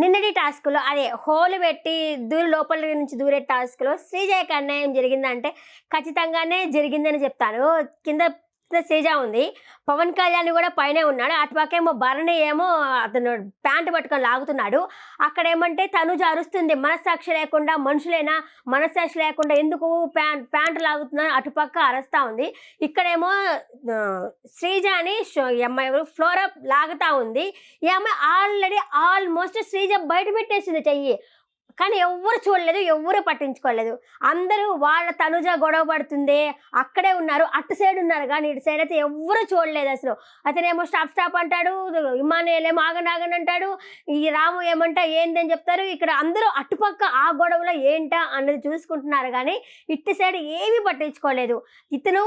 నిన్నటి టాస్క్లో అదే హోల్ పెట్టి దూరి లోపల నుంచి దూరే టాస్క్లో శ్రీజయకి అన్యాయం జరిగిందంటే ఖచ్చితంగానే జరిగిందని చెప్తాను. కింద శ్రీజ ఉంది. పవన్ కళ్యాణ్ కూడా పైనే ఉన్నాడు. అటుపక్కేమో భరణి ఏమో అతను ప్యాంట్ పట్టుకొని లాగుతున్నాడు. అక్కడ ఏమంటే తనుజ అరుస్తుంది మనస్సాక్షి లేకుండా మనుషులైనా? మనస్సాక్షి లేకుండా ఎందుకు ప్యాంట్ ప్యాంట్ లాగుతున్నారు అటుపక్క అరస్తా ఉంది. ఇక్కడేమో శ్రీజ అని అమ్మాయి ఎవరు? ఫ్లోరా లాగుతా ఉంది. ఈ అమ్మాయి ఆల్రెడీ ఆల్మోస్ట్ శ్రీజ బయట పెట్టేసింది చెయ్యి. కానీ ఎవ్వరు చూడలేదు ఎవ్వరు పట్టించుకోలేదు. అందరూ వాళ్ళ తనుజ గొడవ పడుతుంది అక్కడే ఉన్నారు అటు సైడ్ ఉన్నారు కానీ ఇటు సైడ్ అయితే ఎవ్వరు చూడలేదు అసలు. అతనేమో స్టాప్ స్టాప్ అంటాడు ఇమానుయల్ ఏమో ఆగనాగని అంటాడు ఈ రాము ఏమంటా ఏందని చెప్తారు ఇక్కడ అందరూ అటుపక్క ఆ గొడవలో ఏంటా అన్నది చూసుకుంటున్నారు కానీ ఇటు సైడ్ ఏమీ పట్టించుకోలేదు. ఇతను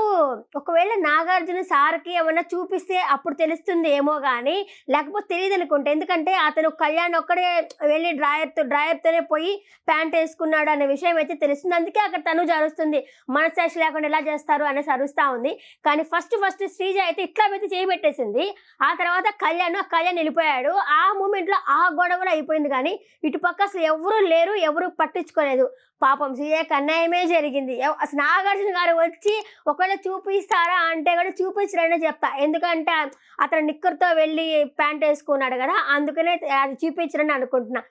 ఒకవేళ నాగార్జున సార్కి ఏమన్నా చూపిస్తే అప్పుడు తెలుస్తుంది ఏమో కానీ లేకపోతే తెలియదు అనుకుంటే ఎందుకంటే అతను కళ్యాణ్ ఒక్కడే వెళ్ళి డ్రాయర్తో డ్రాయర్తోనే పోయి ప్యాంట్ వేసుకున్నాడు అనే విషయం అయితే తెలుస్తుంది. అందుకే అక్కడ తను జరుస్తుంది మనసాక్షి లేకుండా ఎలా చేస్తారు అనేసి అరుస్తూ ఉంది. కానీ ఫస్ట్ ఫస్ట్ శ్రీజ అయితే ఇట్లా పెట్టి చేయబెట్టేసింది ఆ తర్వాత కళ్యాణ్ ఆ కళ్యాణ్ వెళ్ళిపోయాడు. ఆ మూమెంట్లో ఆ గొడవలు అయిపోయింది కానీ ఇటుపక్క అసలు ఎవరు లేరు ఎవరు పట్టించుకోలేదు. పాపం సీఏకి అన్యాయమే జరిగింది. అసలు నాగార్జున గారు వచ్చి ఒకవేళ చూపిస్తారా అంటే కూడా చూపించరనే చెప్తా. ఎందుకంటే అతను నిక్కర్తో వెళ్ళి ప్యాంట్ వేసుకున్నాడు కదా అందుకనే అది చూపించరని అనుకుంటున్నా.